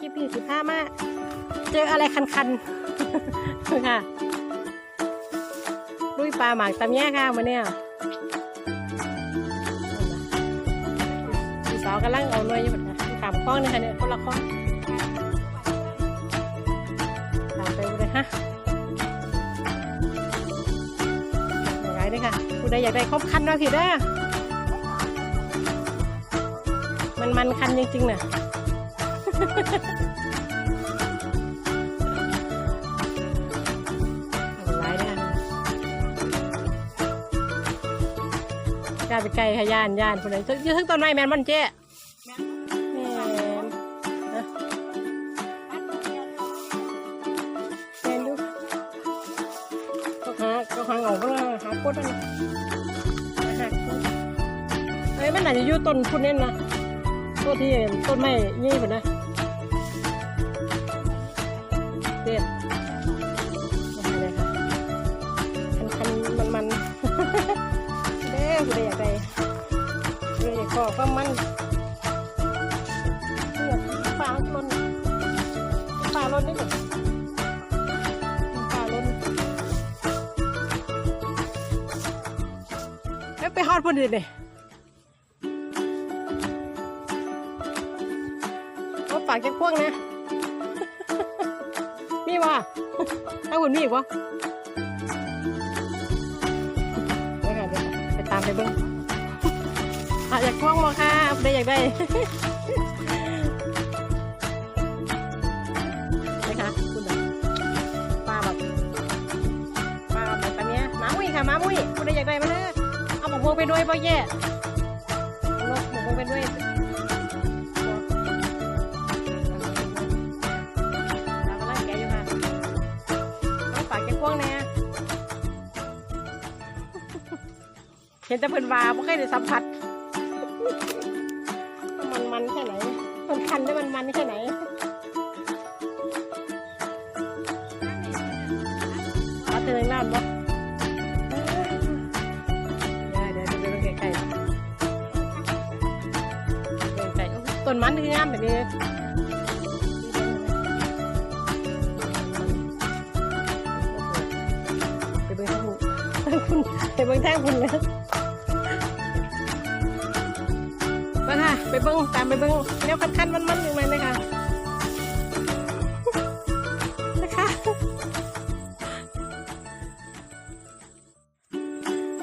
คลิปพี่สิบห้ามา เจออะไรคันๆ ค่ะลุยปลาหมากตำแย่ค่ะมาเนี่ยสาวกำลังเอาหน่วยอยู่แบบนะขามคล้องนี่ค่ะเนี่ยคนละคล้องตามไปเลยฮะอย่างไรนี่ค่ะผู้ใดอยากได้ครบคันเนาะพี่เด้อมันมันคันจริงๆน่ะ หลายด้อค่ะกล้าไปไกลค่ะย่านย่านคนไหนยืดทั้งต้นไม้แมนมันเจ๊ก็หาก็หาออกก็หาโคตรนหาโคตรเอ้ยมันอาจจะอยู่ต้นคุณเนี่ยนะตัวที่ต้นไม้ยี่ปุ่นนะ อยากขอความมันเลือดฟ้าล้นฟ้าล้นนี่หนึ่งฟ้าล้นเอ้ยไปฮอดพอดีเนี่ยรถฝากแค่พวกนะ มีวะถ้าคุณมีอีกวะไปตามไปเบิ้ง อะอยากท่วงมาค่ะได้อยากได้นะคะคุณปลาแบบปลาแบบตอนนี้หมามุ้ยค่ะหมามุ้ยคุณได้อยากได้มาเลยเอาหมกพวงไปด้วยป่แย่เอาหมกพวงไปด้วยเรากำลังแกอยู่ค่ะต้องฝากแกพวงแน่เห็นแต่เพิ่นว่าบ่เคยได้สัมผัส มันมันแค่ไหน มันคันได้มันมันแค่ไหนเอาเธอหน้าบ่เดี๋ยวเดี๋ยวเดี๋ยวเดี๋ยวใกล้ๆใกล้ๆโอ้ต้นมันคืองามแบบนี้ไปเบิ่งทางคุณไปเบิ่งทางคุณเลย มาค่ะไปเบิ่งตามไปเบิ่งแนวคันๆมันๆอยู่ไหมเลยค่ะนะคะ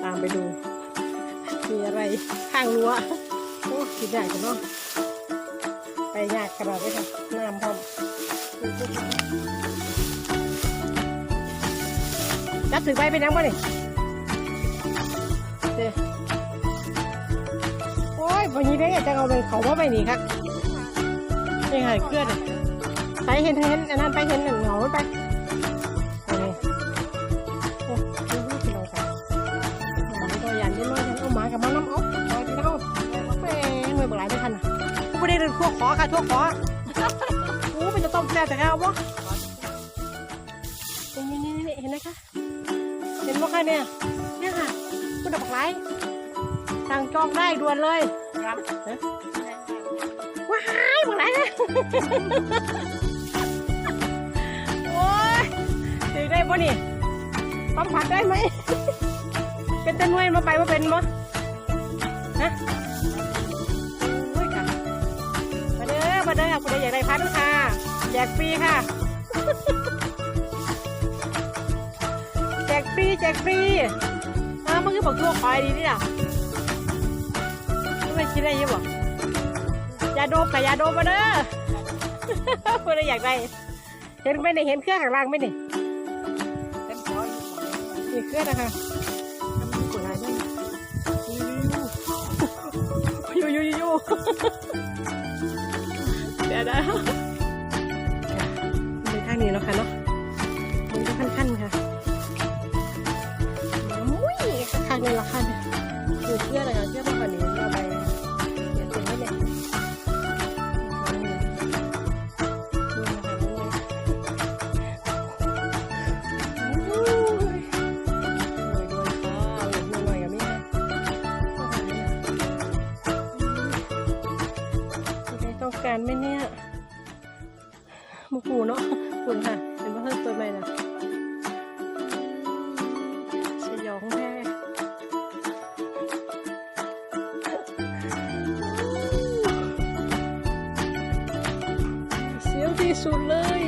ตามไปดู มีอะไรข้างรั้วโอ้คิดยากจังเนาะไปยากขนาดนี้ค่ะน้ำพร้อมจับถือไปเป็นยังบ่นี่เยวันนี้เด้จะเอาเป็นเขาว่าไปนี่ครับนี่ค่ะเคลื่อนไปเห็นเห็นอันนั้นไปเห็นหนึ่งเหงาไปนี่โอ้ยนี่คือเราค่ะหมาตัวยันที่น้อยเอามากับมาน้ำเอาเอาที่เท่าแม่หน่วยบหลายไม่ทันอะไม่ได้เรื่องทั่วขอค่ะทั่วขอโอ้มันจะต้มแซ่บแต่เอาวะนี่นี่นี่เห็นไหมคะ เห็นไหมค่ะเนี่ยเนี่ยค่ะคุณดอกไม้สั่งจองได้ด่วนเลย ครับว้ายบอกไรนะโอ้ยถือได้ปะนี่ต้องผัดได้ไหม เป็นต้นไม้มาไปมาเป็นมั้ฮะโอ้ยค่ะมาเด้อมาเด้อคุณอยากได้พันค่ะแจกฟรีค่ะแจกฟรีแจกฟรีอ้าวมันคือบอกทั่วไปดีนี่อะ ไม่คิดอะไรอยังบอกยาโดบกับยาโดบมาเด้อเพื่อนอยากได้ เห็นไหมนี่เห็นเครื่องข้างล่างไหมเนี่ยมีเครื่องนะคะยยูยูยูยูเดี๋ยวนะมีทางนี้เนาะค่ะเนาะมันก็ขั้นๆค่ะมุ้ยข้างในละคันคือเชื่อเลยค่ะเชื่อมากกว่านี้านไหมเนี่ยหมูปูเนาะคุณค่ะ เห็นว่าเพิ่มตัวใหม่นะสยองแม่เสียวที่สุดเลย